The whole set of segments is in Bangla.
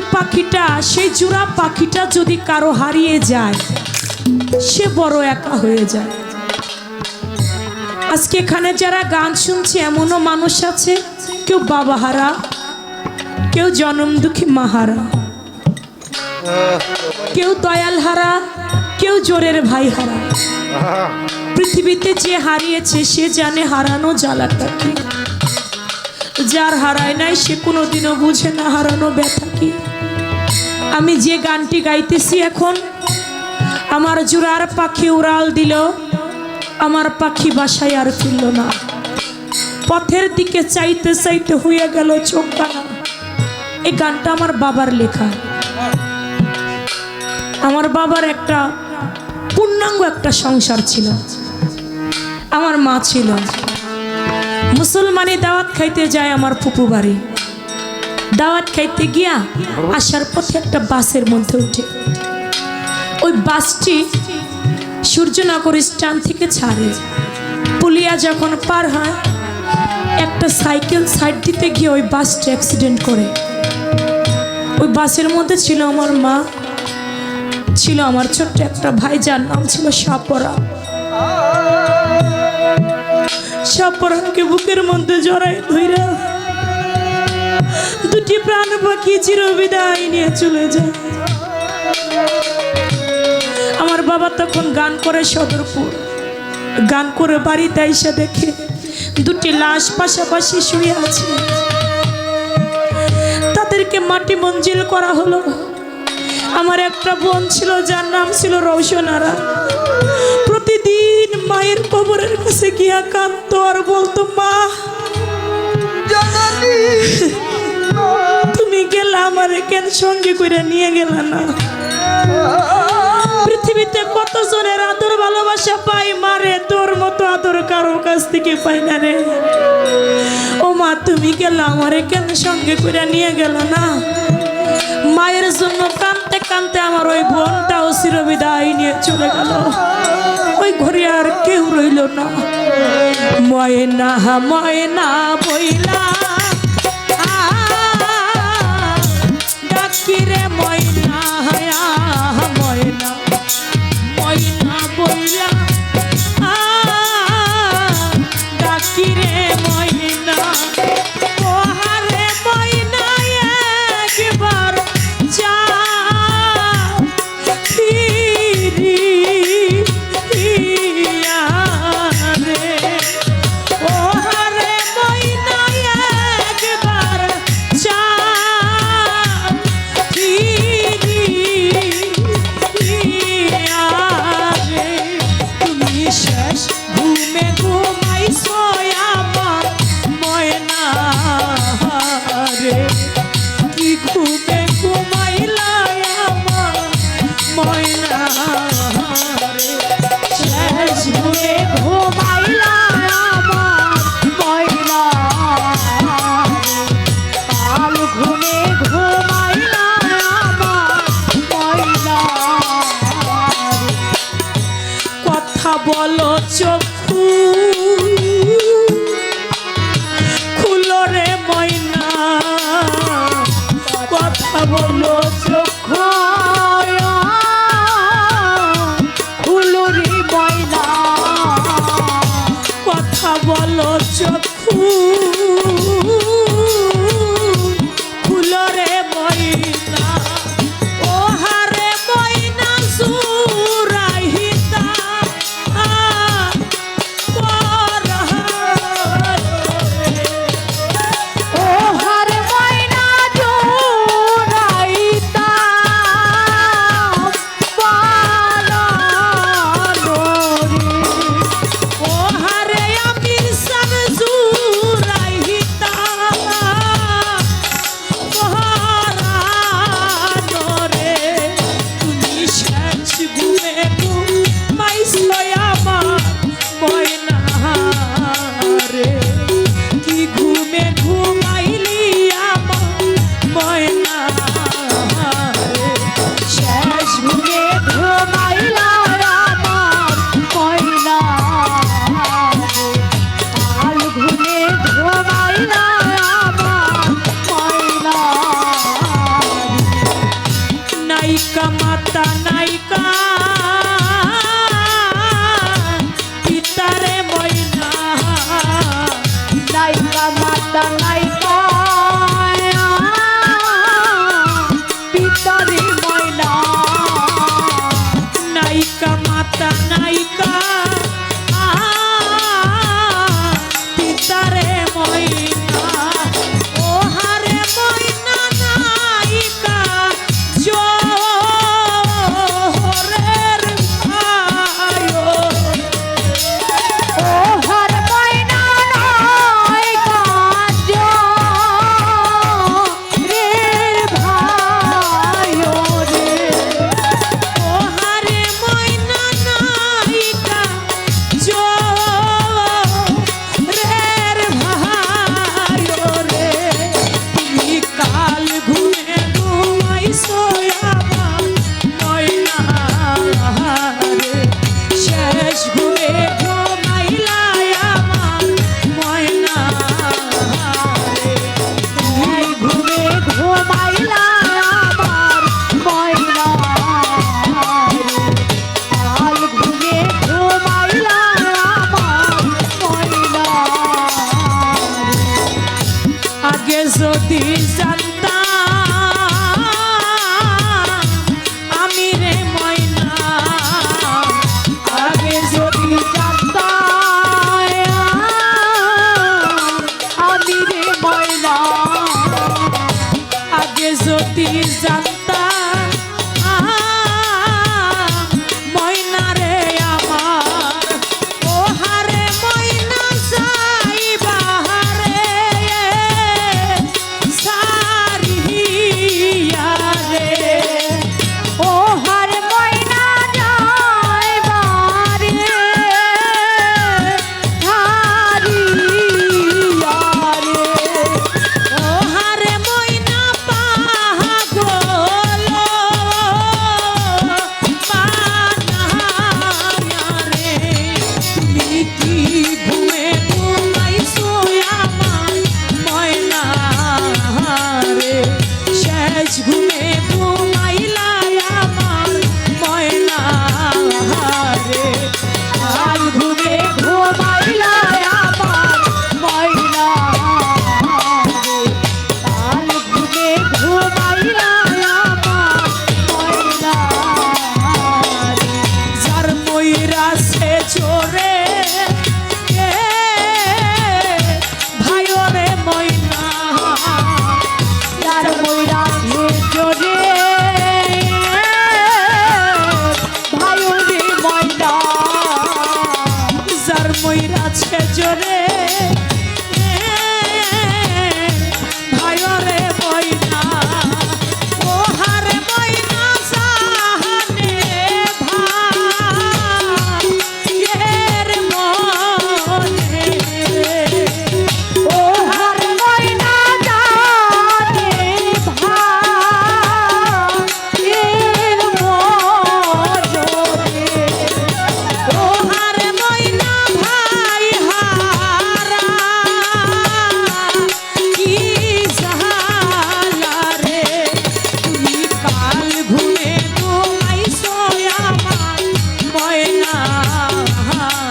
ওই পাখিটা, সেই জোড়া পাখিটা যদি কারও হারিয়ে যায়, সে বড় একা হয়ে যায়। আজকে এখানে যারা গান শুনছে, এমনও মানুষ আছে, কেউ বাবা হারা কেউ জনম দুঃখী মাহারা, কেউ দয়াল হারা কেউ জোরের ভাই হারা পৃথিবীতে যে হারিয়েছে, সে জানে হারানো জ্বালাটা কি। যার হারায় নাই, সে কোনোদিনও বুঝে না হারানো ব্যথা কি। আমি যে গানটি গাইতেছি এখন, আমার জোড়ার পাখি উড়াল দিল, আমার পাখি বাসায় আর ফিরল না। পথের দিকে চাইতে চাইতে হয়ে গেল চোখ এই গানটা আমার বাবার লেখা। আমার বাবার একটা পূর্ণাঙ্গ একটা সংসার ছিল। আমার মা ছিল। মুসলমানি দাওয়াত খাইতে যায় আমার ফুপু বাড়ি দাওয়াত খাইতে গিয়া আসার পথে একটা বাসের মধ্যে উঠে। ওই বাসটি সূর্যনগর স্ট্যান্ড থেকে ছাড়ে। পুলিয়া যখন পার হয়, একটা সাইকেল সাইড দিতে গিয়ে ওই বাসটা অ্যাক্সিডেন্ট করে। ওই বাসের মধ্যে ছিল আমার মা, ছিল আমার ছোট্ট একটা ভাই যার নাম ছিল সাপরা সাপরাকে বুকের মধ্যে জড়াই ধইরা দুটি প্রাণ পাখি চির বিদায় নিয়ে চলে যায় আমার বাবা তখন গান করে সদরপুর। গান করে বাড়িতে এসে দেখে দুটি লাশ পাশাপাশি শুয়ে আছে। তাদেরকে মাটি মঞ্জিল করা হলো। আমার একটা বোন ছিল, যার নাম ছিল রৌশনারা প্রতিদিন মায়ের কবরের কাছে গিয়া কাঁদতো আর বলতো, মা গেলা আমার কেন সঙ্গে করে নিয়ে গেলা না? পৃথিবীতে কত জনের আদর ভালোবাসা পাই মারে তোর মতো আদর কারোর কাছ থেকে পাই না রে। ও মা, তুমি গেলা আমারে কেন সঙ্গে করে নিয়ে গেল না? মায়ের জন্য কানতে কানতে আমার ওই বোনটাও চিরবিদায় নিয়ে চলে গেল। ওই ঘরে আর কেউ রইল না। ময়না ময়না বইলা ডাকিরে ময়না হায়া ময়না। ময়না বইলা বলো নাই মাতা নাই। ময়ূর আছে জোরে।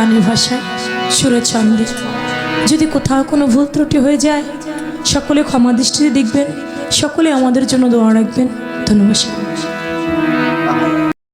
গানের ভাষায় সুরে ছন্দে যদি কোথাও কোনো ভুল ত্রুটি হয়ে যায়, সকলে ক্ষমা দৃষ্টিতে দেখবেন, সকলে আমাদের জন্য দোয়া রাখবেন। ধন্যবাদ।